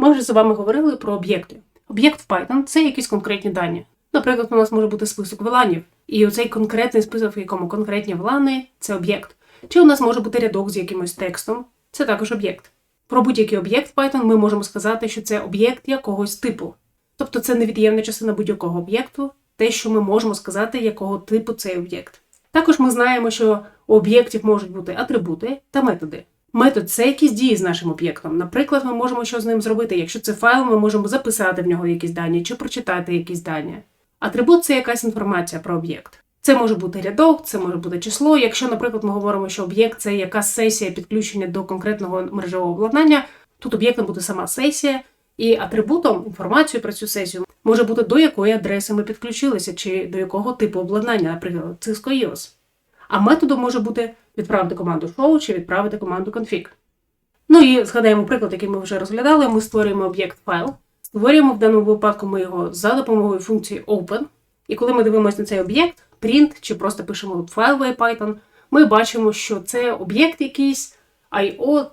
Ми вже з вами говорили про об'єкти. Об'єкт в Python це якісь конкретні дані. Наприклад, у нас може бути список виланів, і оцей конкретний список, в якому конкретні вилани це об'єкт. Чи у нас може бути рядок з якимось текстом, це також об'єкт. Про будь-який об'єкт в Python ми можемо сказати, що це об'єкт якогось типу. Тобто це невід'ємна частина будь-якого об'єкту, те, що ми можемо сказати, якого типу цей об'єкт. Також ми знаємо, що у об'єктів можуть бути атрибути та методи. Метод це якісь дії з нашим об'єктом. Наприклад, ми можемо що з ним зробити. Якщо це файл, ми можемо записати в нього якісь дані чи прочитати якісь дані. Атрибут це якась інформація про об'єкт. Це може бути рядок, це може бути число. Якщо, наприклад, ми говоримо, що об'єкт це якась сесія підключення до конкретного мережевого обладнання, тут об'єктом буде сама сесія, і атрибутом інформацію про цю сесію може бути до якої адреси ми підключилися, чи до якого типу обладнання, наприклад, Cisco EOS. А методом може бути відправити команду show чи відправити команду config. Ну і згадаємо приклад, який ми вже розглядали. Ми створюємо об'єкт файл, створюємо в даному випадку ми його за допомогою функції open. І коли ми дивимося на цей об'єкт, print чи просто пишемо файловий Python, ми бачимо, що це об'єкт якийсь IO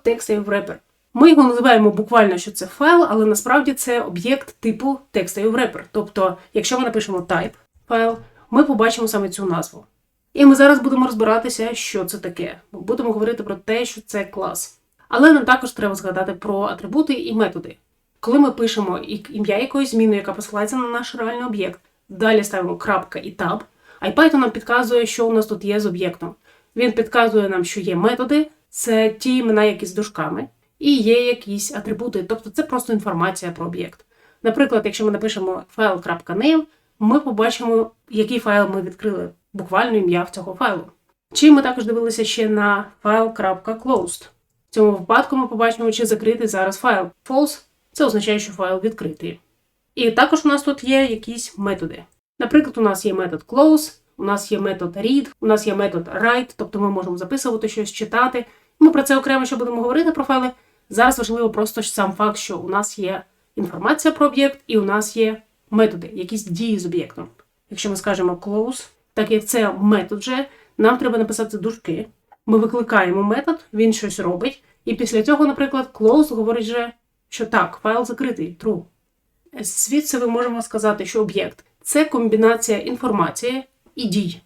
Wrapper. Ми його називаємо буквально, що це файл, але насправді це об'єкт типу TextIO Wrapper. Тобто, якщо ми напишемо type файл, ми побачимо саме цю назву. І ми зараз будемо розбиратися, що це таке. Будемо говорити про те, що це клас. Але нам також треба згадати про атрибути і методи. Коли ми пишемо ім'я якоїсь зміни, яка посилається на наш реальний об'єкт, далі ставимо крапка і таб, а Python нам підказує, що у нас тут є з об'єктом. Він підказує нам, що є методи, це ті імена, які з дужками, і є якісь атрибути, тобто це просто інформація про об'єкт. Наприклад, якщо ми напишемо file.name, ми побачимо, який файл ми відкрили, буквально ім'я в цього файлу. Чи ми також дивилися ще на file.closed. В цьому випадку ми побачимо, чи закритий зараз файл. False це означає, що файл відкритий. І також у нас тут є якісь методи. Наприклад, у нас є метод close, у нас є метод read, у нас є метод write, тобто ми можемо записувати щось, читати. Ми про це окремо ще будемо говорити про файли. Зараз важливо просто сам факт, що у нас є інформація про об'єкт, і у нас є методи, якісь дії з об'єктом. Якщо ми скажемо close, так як це метод вже, нам треба написати дужки. Ми викликаємо метод, він щось робить, і після цього, наприклад, close говорить вже, що так, файл закритий, true. Звідси ми можемо сказати, що об'єкт це комбінація інформації і дій.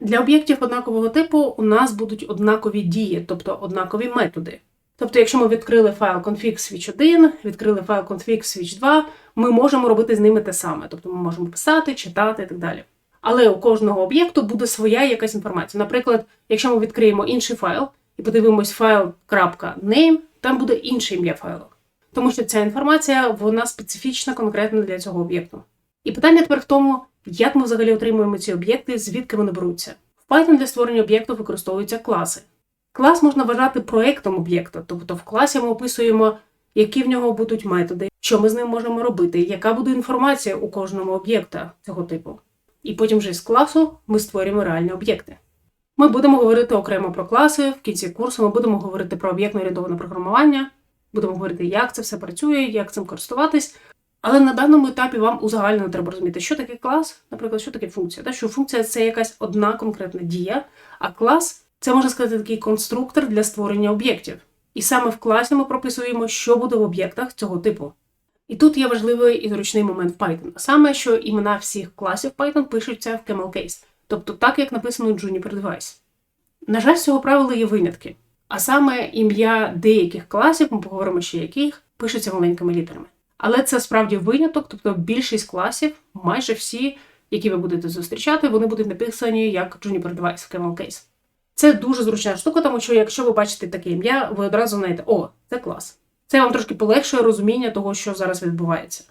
Для об'єктів однакового типу у нас будуть однакові дії, тобто однакові методи. Тобто, якщо ми відкрили файл config switch 1, відкрили файл config switch 2, ми можемо робити з ними те саме. Тобто ми можемо писати, читати і так далі. Але у кожного об'єкту буде своя якась інформація. Наприклад, якщо ми відкриємо інший файл і подивимось файл.name, там буде інше ім'я файлу. Тому що ця інформація вона специфічна конкретно для цього об'єкту. І питання тепер в тому, як ми взагалі отримуємо ці об'єкти, звідки вони беруться. В Python для створення об'єкту використовуються класи. Клас можна вважати проектом об'єкта, тобто в класі ми описуємо, які в нього будуть методи, що ми з ним можемо робити, яка буде інформація у кожному об'єкта цього типу. І потім вже з класу ми створюємо реальні об'єкти. Ми будемо говорити окремо про класи. В кінці курсу ми будемо говорити про об'єктно орієнтоване програмування, будемо говорити, як це все працює, як цим користуватись. Але на даному етапі вам узагальнено треба розуміти, що таке клас, наприклад, що таке функція. Та? Що функція це якась одна конкретна дія, а клас це можна сказати такий конструктор для створення об'єктів. І саме в класі ми прописуємо, що буде в об'єктах цього типу. І тут є важливий і зручний момент в Python, а саме, що імена всіх класів Python пишуться в camel case, тобто так, як написано у Juniper Device. На жаль, з цього правила є винятки. А саме ім'я деяких класів, ми поговоримо ще яких, пишуться маленькими літерами. Але це справді виняток, тобто більшість класів, майже всі, які ви будете зустрічати, вони будуть написані як Juniper Device в camel case. Це дуже зручна штука, тому що якщо ви бачите таке ім'я, ви одразу знаєте, о, це клас. Це вам трошки полегшує розуміння того, що зараз відбувається.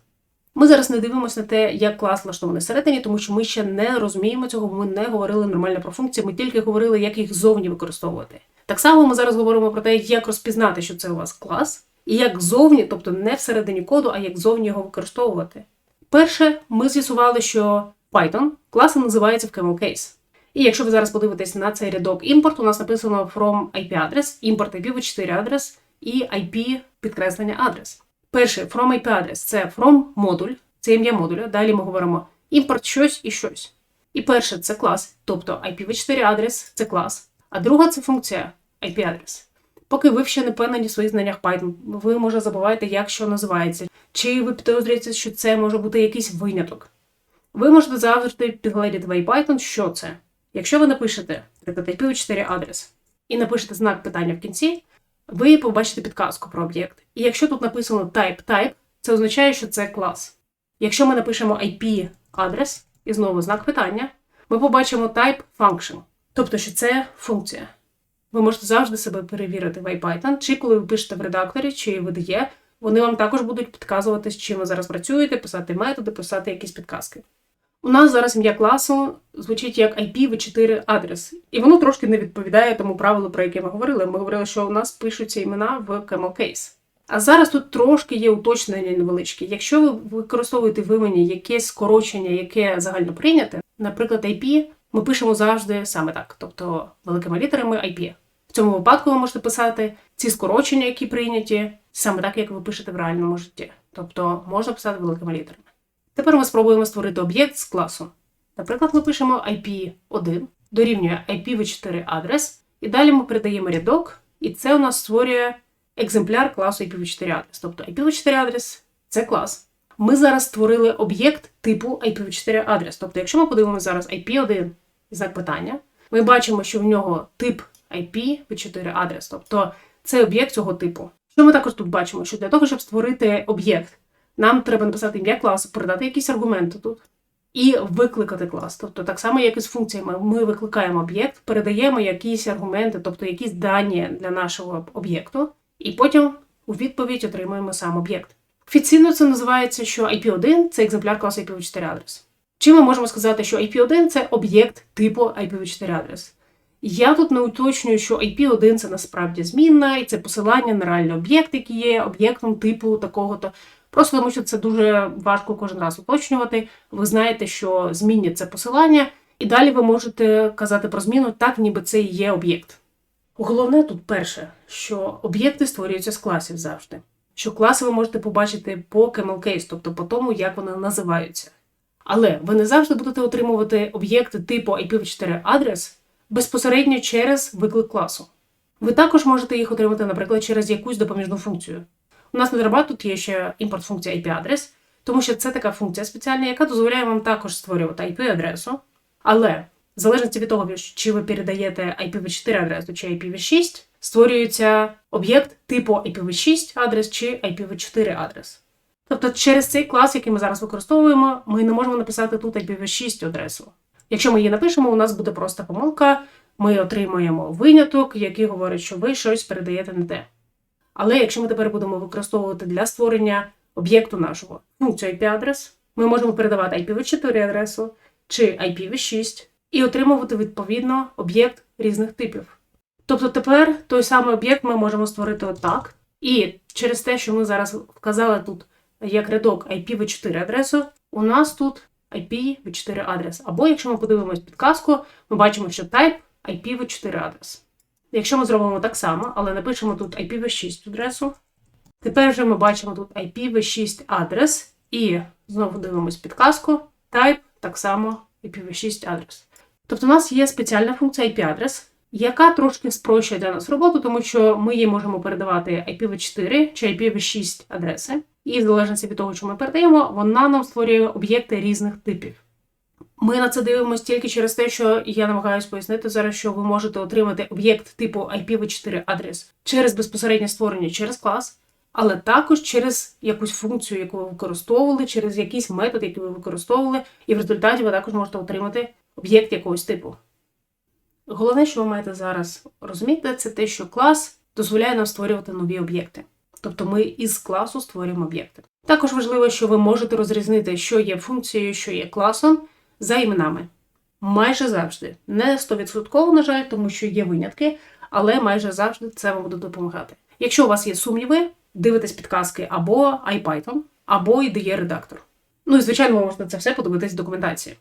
Ми зараз не дивимося на те, як клас влаштований всередині, тому що ми ще не розуміємо цього, ми не говорили нормально про функції, ми тільки говорили, як їх зовні використовувати. Так само ми зараз говоримо про те, як розпізнати, що це у вас клас, і як зовні, тобто не всередині коду, а як зовні його використовувати. Перше, ми з'ясували, що Python класи називається в camel case. І якщо ви зараз подивитесь на цей рядок імпорт, у нас написано from IP адрес, імпорт IPv4 адрес і IP підкреслення адрес. Перший from IP адрес це from модуль, це ім'я модуля. Далі ми говоримо імпорт щось і щось. І перше це клас, тобто IPv4 адрес це клас, а друга це функція IP адрес. Поки ви ще не впевнені в своїх знаннях Python, ви може забуваєте, як що називається, чи ви підозрюєте, що це може бути якийсь виняток. Ви можете завжди підгледіти в IPython, що це. Якщо ви напишете, наприклад, IPv4 адрес і напишете знак питання в кінці, ви побачите підказку про об'єкт. І якщо тут написано type type, це означає, що це клас. Якщо ми напишемо IP адрес і знову знак питання, ми побачимо type function, тобто, що це функція. Ви можете завжди себе перевірити в IPython, чи коли ви пишете в редакторі, чи в IDE, вони вам також будуть підказувати, з чим ви зараз працюєте, писати методи, писати якісь підказки. У нас зараз ім'я класу звучить як IPv4 адрес, і воно трошки не відповідає тому правилу, про яке ми говорили. Ми говорили, що у нас пишуться імена в camel case. А зараз тут трошки є уточнення невеличкі. Якщо ви використовуєте в імені якесь скорочення, яке загально прийняте, наприклад, IP, ми пишемо завжди саме так, тобто великими літерами IP. В цьому випадку ви можете писати ці скорочення, які прийняті, саме так, як ви пишете в реальному житті. Тобто можна писати великими літерами. Тепер ми спробуємо створити об'єкт з класу. Наприклад, ми пишемо IP1, дорівнює IPv4 адрес, і далі ми передаємо рядок, і це у нас створює екземпляр класу IPv4 адрес. Тобто IPv4 адрес це клас. Ми зараз створили об'єкт типу IPv4 адрес. Тобто, якщо ми подивимося зараз IP1 і знак питання, ми бачимо, що в нього тип IPv4 адрес. Тобто це об'єкт цього типу. Що ми також тут бачимо? Що для того, щоб створити об'єкт, нам треба написати ім'я класу, передати якісь аргументи тут і викликати клас. Тобто, так само, як і з функціями, ми викликаємо об'єкт, передаємо якісь аргументи, тобто якісь дані для нашого об'єкту, і потім у відповідь отримуємо сам об'єкт. Офіційно це називається, що IP1 це екземпляр класу IPv4 адрес. Чи ми можемо сказати, що IP1 це об'єкт типу IPv4 адрес? Я тут не уточнюю, що IP1 це насправді змінна, і це посилання на реальний об'єкт, який є об'єктом типу такого-то. Просто тому, що це дуже важко кожен раз уточнювати. Ви знаєте, що змінні це посилання, і далі ви можете казати про зміну так, ніби це і є об'єкт. Головне тут перше, що об'єкти створюються з класів завжди. Що класи ви можете побачити по camel case, тобто по тому, як вони називаються. Але ви не завжди будете отримувати об'єкти типу IPv4 адрес безпосередньо через виклик класу. Ви також можете їх отримати, наприклад, через якусь допоміжну функцію. У нас на Dropbox тут є ще імпорт функція IP-адрес, тому що це така функція спеціальна, яка дозволяє вам також створювати IP-адресу. Але в залежності від того, чи ви передаєте IPv4 адресу чи IPv6, створюється об'єкт типу IPv6 адрес чи IPv4 адрес. Тобто через цей клас, який ми зараз використовуємо, ми не можемо написати тут IPv6 адресу. Якщо ми її напишемо, у нас буде просто помилка, ми отримуємо виняток, який говорить, що ви щось передаєте не те. Але якщо ми тепер будемо використовувати для створення об'єкту нашого функцію IP-адрес, ми можемо передавати IPv4 адресу чи IPv6 і отримувати відповідно об'єкт різних типів. Тобто тепер той самий об'єкт ми можемо створити отак. І через те, що ми зараз вказали тут як рядок IPv4 адресу, у нас тут IPv4 адрес. Або якщо ми подивимось підказку, ми бачимо, що type IPv4 адрес. Якщо ми зробимо так само, але напишемо тут IPv6 адресу, тепер вже ми бачимо тут IPv6 адрес, і знову дивимось підказку, type так само IPv6 адрес. Тобто у нас є спеціальна функція IP-адрес, яка трошки спрощує для нас роботу, тому що ми їй можемо передавати IPv4 чи IPv6 адреси. І в залежності від того, що ми передаємо, вона нам створює об'єкти різних типів. Ми на це дивимося тільки через те, що я намагаюся пояснити зараз, що ви можете отримати об'єкт типу IPv4 адрес через безпосереднє створення через клас, але також через якусь функцію, яку ви використовували, через якийсь метод, який ви використовували, і в результаті ви також можете отримати об'єкт якогось типу. Головне, що ви маєте зараз розуміти, це те, що клас дозволяє нам створювати нові об'єкти. Тобто ми із класу створюємо об'єкти. Також важливо, що ви можете розрізнити, що є функцією, що є класом за іменами. Майже завжди. Не 100%, на жаль, тому що є винятки, але майже завжди це вам буде допомагати. Якщо у вас є сумніви, дивитесь підказки або IPython, або IDE редактор. Ну і звичайно, ви можете це все подивитись в документації.